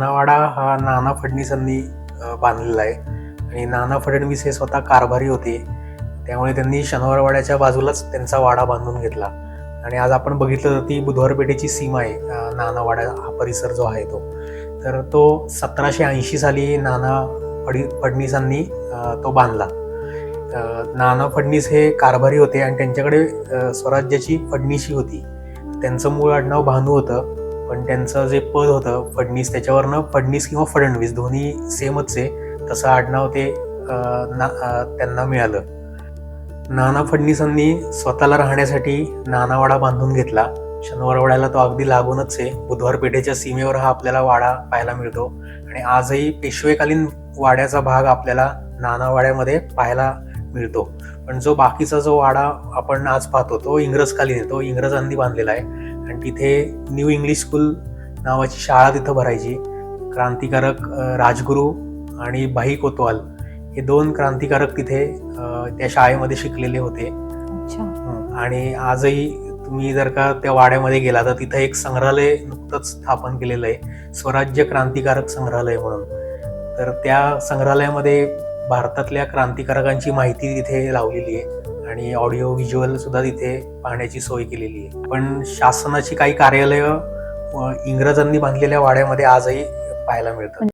नानावाडा हा नाना फडणवीसांनी बांधलेला आहे. आणि नाना फडणवीस हे स्वतः कारभारी होते. त्यामुळे त्यांनी शनिवारवाड्याच्या बाजूलाच त्यांचा वाडा बांधून घेतला. आणि आज आपण बघितलं तर ती बुधवार पेठेची सीमा आहे नानावाडा हा परिसर जो आहे तो. तर तो सतराशे ऐंशी साली नाना फडी फडणवीसांनी तो बांधला. नाना फडणीस हे कारभारी होते आणि त्यांच्याकडे स्वराज्याची फडणीशी होती. त्यांचं मूळ आडनाव भानू होतं. पण त्यांचं जे पद होतं फडणीस त्याच्यावरनं फडणीस किंवा फडणवीस दोन्ही सेमच आहे. तसं आडनाव ते ना- त्यांना मिळालं. नाना फडणीसांनी स्वतःला राहण्यासाठी नानावाडा बांधून घेतला. शनिवारवाड्याला तो अगदी लागूनच आहे. बुधवार पेठेच्या सीमेवर हा आपल्याला वाडा पाहायला मिळतो. आणि आजही पेशवेकालीन वाड्याचा भाग आपल्याला नानावाड्यामध्ये पाहायला मिळतो. पण जो बाकीचा जो वाडा आपण आज पाहतो तो इंग्रजकालीन आहे. तो इंग्रजांनी बांधलेला आहे. आणि तिथे न्यू इंग्लिश स्कूल नावाची शाळा तिथं भरायची. क्रांतिकारक राजगुरू आणि भाई कोतवाल हे दोन क्रांतिकारक तिथे त्या शाळेमध्ये शिकलेले होते. आणि आजही तुम्ही जर का त्या वाड्यामध्ये गेला तर तिथं एक संग्रहालय नुकतंच स्थापन केलेलं आहे. स्वराज्य क्रांतिकारक संग्रहालय म्हणून. तर त्या संग्रहालयामध्ये भारतातल्या क्रांतिकारकांची माहिती तिथे लावलेली आहे. आणि ऑडिओ व्हिज्युअल सुद्धा तिथे पाहण्याची सोय केलेली आहे. पण शासनाची काही कार्यालयं इंग्रजांनी बांधलेल्या वाड्यामध्ये आजही पाहायला मिळतात.